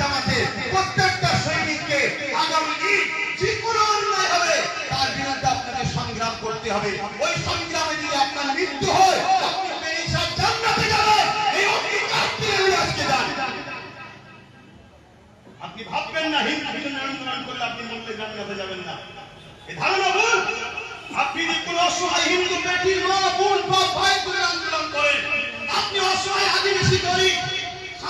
জামাতে প্রত্যেকটা সৈনিককে আগামী অন্যায় হবে, তার বিরুদ্ধে আপনাকে সংগ্রাম করতে হবে। ওই সংগ্রামে যদি আপনার মৃত্যু হয় আন্দোলন করে আপনি অসহায় আদিবাসী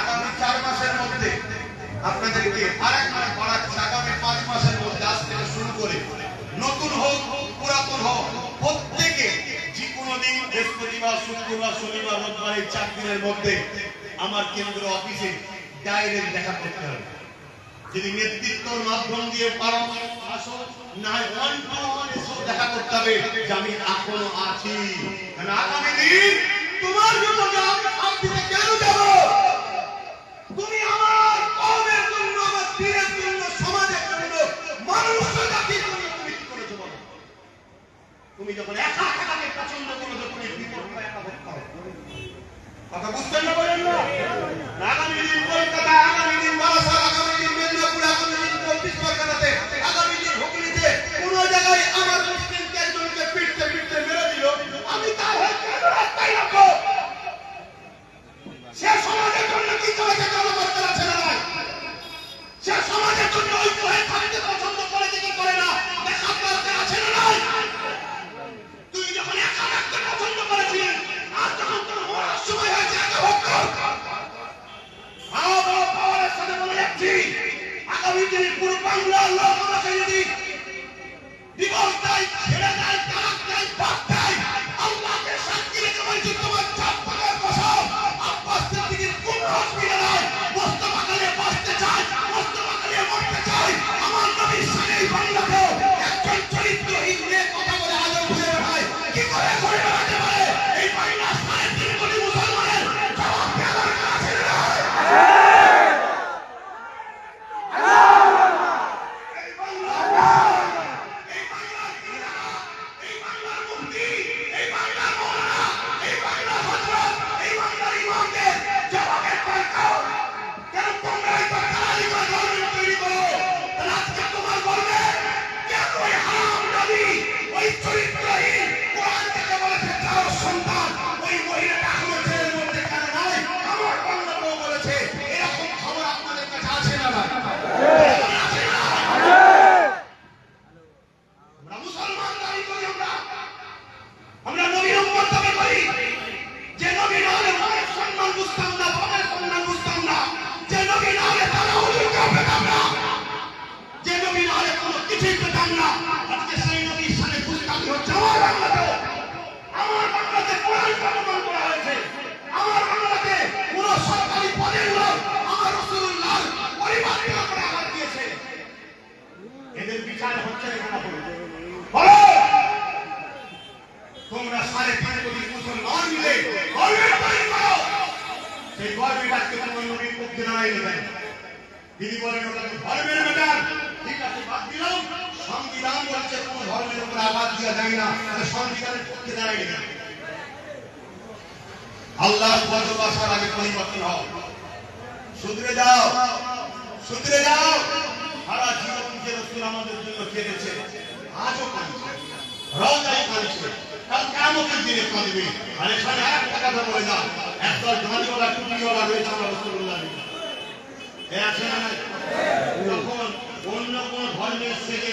আগামী চার মাসের মধ্যে আপনাদেরকে মাস বাড়াচ্ছে আগামী পাঁচ মাসের মধ্যে আজ থেকে শুরু করে নতুন হোক, পুরাতন হোক, প্রত্যেকে যে কোনো দিন বৃহস্পতিবার, শুক্রবার, শনিবার, রোববার এই চার দিনের মধ্যে আমার কেন্দ্র অফিসে ডাইরেক্ট দেখা করতে হবে। যদি নেতৃত্বর মাধ্যম দিয়ে পারো আসো না ওয়ান টু ওয়ান এসব দেখা করতে হবে, যে আমি এখনও আছি। আগামী দিন তোমার জন্য আমি কেন যাব? করো সেই গভর্নমেন্ট আজকে তোমার নবীর পক্ষে দাঁড়াই দেবেন তিনি বলেন ওটা ধর্মের ম্যাটার ঠিক আছে, বাদ দিলাম। সংবিধান বলছে কোন ধর্মের দেওয়া যায় না। সংবিধানের পক্ষে দাঁড়াই দেবেন আল্লাহ ভালোবাসার আগে পরিবর্তন হও। শুধরে যাও শুধরে যাও। সারা জীবন যে রসুল আমাদের জন্য কেঁদেছে আজও কাঁদছে রোজাই কাঁদছে। কাল কেমতের দিনে কাঁদবে। আর এখানে একটা কথা বলে যাও। একদল ধানিওয়ালা টুপিওয়ালা রয়েছে আমার রসুল্লাহ এ আছে না যখন অন্য কোন ধর্মের ছেলে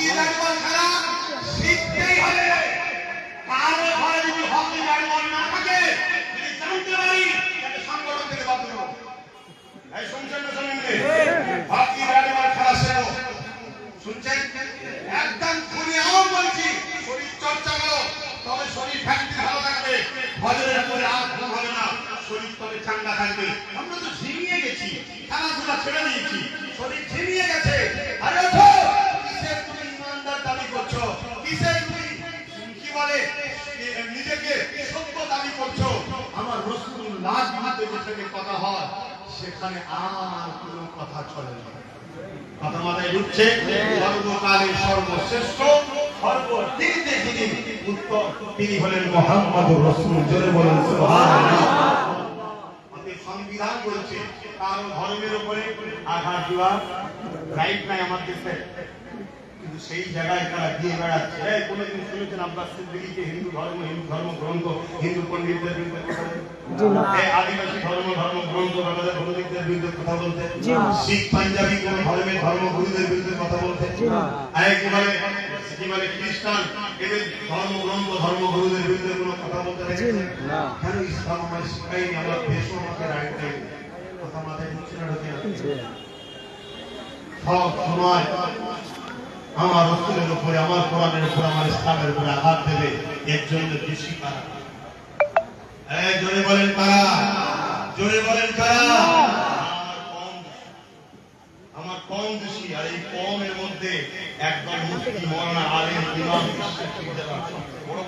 Aquí la কথা হয় সেখানে আর কোনো কথা চলে না। কথা মাথায় ঢুকছে সর্বকালের সর্বশ্রেষ্ঠ সর্বদিনতে যিনি উত্তর তিনি হলেন মোহাম্মদ রসুল জোরে বলেন সংবিধান বলছে কারও ধর্মের উপরে আঘাত দেওয়া রাইট নাই আমার দেশে। কিন্তু সেই জায়গায় তারা দিয়ে বেড়াচ্ছে। এই কোনোদিন শুনেছেন আব্বাস সিদ্দিকীকে হিন্দু ধর্ম হিন্দু ধর্ম গ্রন্থ হিন্দু পণ্ডিতদের আদিবাসী ধর্ম ধর্ম গ্রন্থ আমাদের পণ্ডিতদের বিরুদ্ধে কথা বলতে শিখ পাঞ্জাবি কোন ধর্মের ধর্মগুরুদের বিরুদ্ধে কথা বলতে। আর কি বলে খ্রিস্টান এদের ধর্মগ্রন্থ ধর্মগুরুদের বিরুদ্ধে কোনো কথা বলতে দেখেছেন কেন ইসলাম আমার শিখাইনি? আমার দেশও আমাকে রাইট কথা মাথায় ঢুকছে না ঢুকে সব সময় আমার রসুলের উপরে আমার কোরআনের উপরে আমার ইসলামের উপরে আঘাত দেবে। এর জন্য বেশি কারা জোরে বলেন কারা? জোরে বলেন কারা আমার কম আমার কম বেশি আর এই কমের মধ্যে একদল মুক্তি মৌলানা আলেম ইমাম বড়